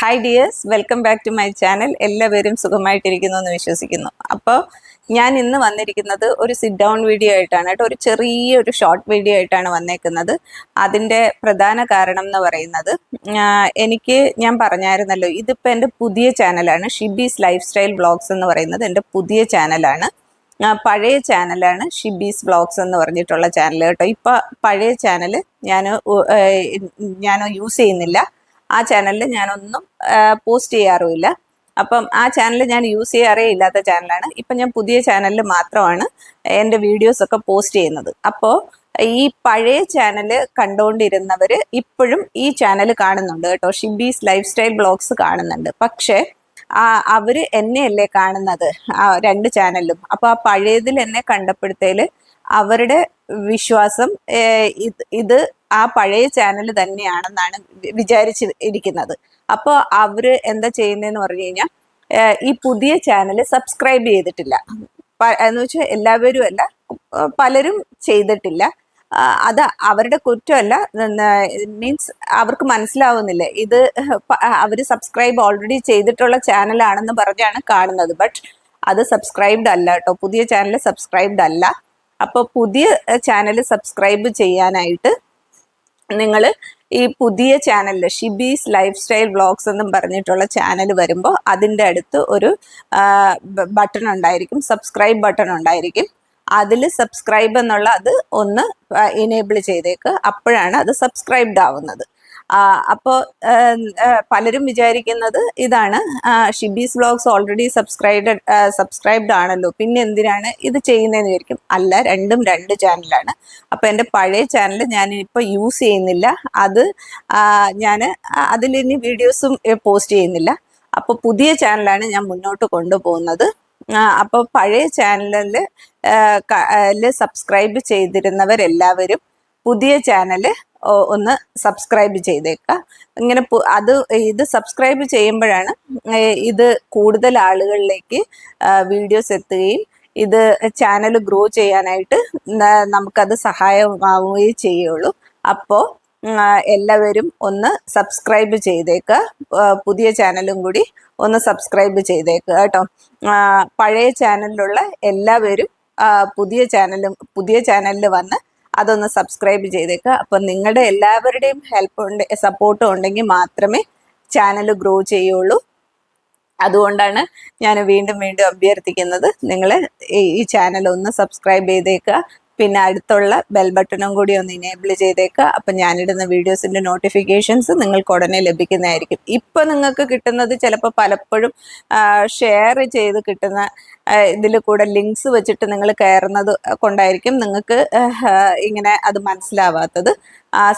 Hi dears welcome back to my channel എല്ലാവരും സുഖമായിട്ടിരിക്കുന്നു എന്ന് വിശ്വസിക്കുന്നു. അപ്പോൾ ഞാൻ ഇന്ന് വന്നിരിക്കുന്നത് ഒരു സിറ്റ് ഡൗൺ വീഡിയോ ആയിട്ടാണ് കേട്ടോ. ഒരു ചെറിയ ഒരു ഷോർട്ട് വീഡിയോ ആയിട്ടാണ് വന്നേക്കുന്നത്. അതിന്റെ പ്രധാന കാരണം എന്ന് പറയുന്നത് എനിക്ക് ഞാൻ പറഞ്ഞായിരുന്നല്ലോ ഇതിപ്പോൾ എന്റെ പുതിയ ചാനലാണ് ഷിബീസ് ലൈഫ് സ്റ്റൈൽ ബ്ലോഗ്സ് എന്ന് പറയുന്നത് എന്റെ പുതിയ ചാനലാണ് പഴയ ചാനലാണ് ഷിബീസ് ബ്ലോഗ്സ് എന്ന് പറഞ്ഞിട്ടുള്ള ചാനൽ കേട്ടോ. ഇപ്പോൾ പഴയ ചാനൽ ഞാൻ ഞാൻ യൂസ് ചെയ്യുന്നില്ല. ആ ചാനലിൽ ഞാനൊന്നും പോസ്റ്റ് ചെയ്യാറുമില്ല. അപ്പം ആ ചാനൽ ഞാൻ യൂസ് ചെയ്യാറേ ഇല്ലാത്ത ചാനലാണ് ഇപ്പം ഞാൻ പുതിയ ചാനലിൽ മാത്രമാണ് എന്റെ വീഡിയോസ് ഒക്കെ പോസ്റ്റ് ചെയ്യുന്നത്. അപ്പോൾ ഈ പഴയ ചാനൽ കണ്ടുകൊണ്ടിരുന്നവർ ഇപ്പോഴും ഈ ചാനൽ കാണുന്നുണ്ട് കേട്ടോ. ഷിബീസ് ലൈഫ് സ്റ്റൈൽ ബ്ലോഗ്സ് കാണുന്നുണ്ട്. പക്ഷേ ആ അവർ എന്നെയല്ലേ കാണുന്നത്? ആ രണ്ട് ചാനലിലും അപ്പോൾ ആ പഴയതിൽ എന്നെ കണ്ടപ്പോഴത്തേൽ അവരുടെ വിശ്വാസം ഇത് ആ പഴയ ചാനൽ തന്നെയാണെന്നാണ് വിചാരിച്ച് ഇരിക്കുന്നത്. അപ്പോൾ അവർ എന്താ ചെയ്യുന്നതെന്ന് പറഞ്ഞു കഴിഞ്ഞാൽ ഈ പുതിയ ചാനൽ സബ്സ്ക്രൈബ് ചെയ്തിട്ടില്ല. എന്ന് വെച്ചാൽ എല്ലാവരും അല്ല പലരും ചെയ്തിട്ടില്ല. അത് അവരുടെ കുറ്റമല്ല മീൻസ് അവർക്ക് മനസ്സിലാവുന്നില്ല. ഇത് അവർ സബ്സ്ക്രൈബ് ഓൾറെഡി ചെയ്തിട്ടുള്ള ചാനലാണെന്ന് പറഞ്ഞാണ് കാണുന്നത്. ബട്ട് അത് സബ്സ്ക്രൈബ്ഡ് അല്ല കേട്ടോ. പുതിയ ചാനൽ സബ്സ്ക്രൈബ്ഡ് അല്ല. അപ്പോൾ പുതിയ ചാനൽ സബ്സ്ക്രൈബ് ചെയ്യാനായിട്ട് നിങ്ങൾ ഈ പുതിയ ചാനലിൽ ഷിബീസ് ലൈഫ് സ്റ്റൈൽ വ്ളോഗ്സ് എന്നും പറഞ്ഞിട്ടുള്ള ചാനൽ വരുമ്പോൾ അതിന്റെ അടുത്ത് ഒരു ബട്ടൺ ഉണ്ടായിരിക്കും. സബ്സ്ക്രൈബ് ബട്ടൺ ഉണ്ടായിരിക്കും. അതിൽ സബ്സ്ക്രൈബ് എന്നുള്ള അത് ഒന്ന് എനേബിൾ ചെയ്തേക്ക്. അപ്പോഴാണ് അത് സബ്സ്ക്രൈബ്ഡ് ആവുന്നത്. അപ്പോൾ പലരും വിചാരിക്കുന്നത് ഇതാണ്. Shibee's vlogs already subscribed subscribed ആണല്ലോ. പിന്നെ എന്തിനാണ് ഇത് ചെയ്യുന്നതെന്ന് വിചാരിക്കും. അല്ല രണ്ടും രണ്ട് ചാനലാണ് അപ്പോൾ എന്റെ പഴയ ചാനൽ ഞാൻ ഇപ്പോൾ യൂസ് ചെയ്യുന്നില്ല. അത് ഞാൻ അതിലിനി വീഡിയോസും പോസ്റ്റ് ചെയ്യുന്നില്ല. അപ്പോൾ പുതിയ ചാനലാണ് ഞാൻ മുന്നോട്ട് കൊണ്ടുപോകുന്നത്. അപ്പോൾ പഴയ ചാനലിൽ സബ്സ്ക്രൈബ് ചെയ്തിരുന്നവരെല്ലാവരും പുതിയ ചാനൽ ഒന്ന് സബ്സ്ക്രൈബ് ചെയ്തേക്കുക ഇങ്ങനെ അത് ഇത് സബ്സ്ക്രൈബ് ചെയ്യുമ്പോഴാണ് ഇത് കൂടുതൽ ആളുകളിലേക്ക് വീഡിയോസ് എത്തുകയും ഇത് ചാനൽ ഗ്രോ ചെയ്യാനായിട്ട് നമുക്കത് സഹായമാവുകയും ചെയ്യുള്ളൂ. അപ്പോൾ എല്ലാവരും ഒന്ന് സബ്സ്ക്രൈബ് ചെയ്തേക്കുക പുതിയ ചാനലും കൂടി ഒന്ന് സബ്സ്ക്രൈബ് ചെയ്തേക്കുക കേട്ടോ. പഴയ ചാനലിലുള്ള എല്ലാവരും പുതിയ ചാനലും പുതിയ ചാനലിൽ വന്ന് അതൊന്ന് സബ്സ്ക്രൈബ് ചെയ്തേക്കുക അപ്പം നിങ്ങളുടെ എല്ലാവരുടെയും ഹെൽപ്പ് ഉണ്ട് സപ്പോർട്ടും ഉണ്ടെങ്കിൽ മാത്രമേ ചാനൽ ഗ്രോ ചെയ്യുള്ളൂ. അതുകൊണ്ടാണ് ഞാൻ വീണ്ടും വീണ്ടും അഭ്യർത്ഥിക്കുന്നത്. നിങ്ങൾ ഈ ചാനൽ ഒന്ന് സബ്സ്ക്രൈബ് ചെയ്തേക്കുക പിന്നെ അടുത്തുള്ള ബെൽ ബട്ടണും കൂടി ഒന്ന് ഇനേബിൾ ചെയ്തേക്കുക അപ്പം ഞാനിടുന്ന വീഡിയോസിന്റെ നോട്ടിഫിക്കേഷൻസ് നിങ്ങൾക്ക് ഉടനെ ലഭിക്കുന്നതായിരിക്കും. ഇപ്പം നിങ്ങൾക്ക് കിട്ടുന്നത് ചിലപ്പോൾ പലപ്പോഴും ഷെയർ ചെയ്ത് കിട്ടുന്ന ഇതിൽ കൂടെ ലിങ്ക്സ് വെച്ചിട്ട് നിങ്ങൾ കയറുന്നത് കൊണ്ടായിരിക്കും നിങ്ങൾക്ക് ഇങ്ങനെ അത് മനസ്സിലാവാത്തത്.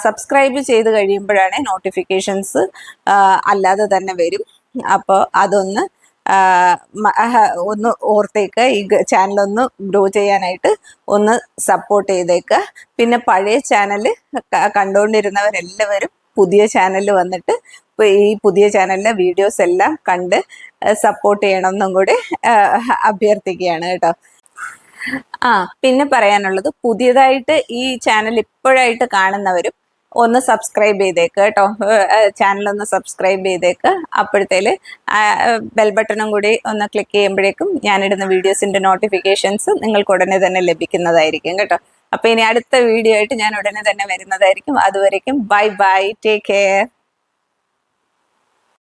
സബ്സ്ക്രൈബ് ചെയ്ത് കഴിയുമ്പോഴാണ് നോട്ടിഫിക്കേഷൻസ് അല്ലാതെ തന്നെ വരും. അപ്പോൾ അതൊന്ന് ഒന്ന് ഓർത്തേക്ക്. ഈ ചാനൽ ഒന്ന് ഗ്രോ ചെയ്യാനായിട്ട് ഒന്ന് സപ്പോർട്ട് ചെയ്തേക്കുക പിന്നെ പഴയ ചാനൽ കണ്ടുകൊണ്ടിരുന്നവരെല്ലാവരും പുതിയ ചാനലിൽ വന്നിട്ട് ഈ പുതിയ ചാനലിലെ വീഡിയോസ് എല്ലാം കണ്ട് സപ്പോർട്ട് ചെയ്യണം എന്നും കൂടി അഭ്യർത്ഥിക്കുകയാണ് കേട്ടോ. ആ പിന്നെ പറയാനുള്ളത് പുതിയതായിട്ട് ഈ ചാനൽ ഇപ്പോഴായിട്ട് കാണുന്നവരും ഒന്ന് സബ്സ്ക്രൈബ് ചെയ്തേക്ക് കേട്ടോ. ചാനൽ ഒന്ന് സബ്സ്ക്രൈബ് ചെയ്തേക്ക്. അപ്പോഴത്തേൽ ബെൽ ബട്ടണും കൂടി ഒന്ന് ക്ലിക്ക് ചെയ്യുമ്പോഴേക്കും ഞാനിടുന്ന വീഡിയോസിന്റെ നോട്ടിഫിക്കേഷൻസ് നിങ്ങൾക്ക് ഉടനെ തന്നെ ലഭിക്കുന്നതായിരിക്കും കേട്ടോ. അപ്പൊ ഇനി അടുത്ത വീഡിയോ ആയിട്ട് ഞാൻ ഉടനെ തന്നെ വരുന്നതായിരിക്കും. അതുവരേക്കും ബൈ ബൈ ടേക്ക് കെയർ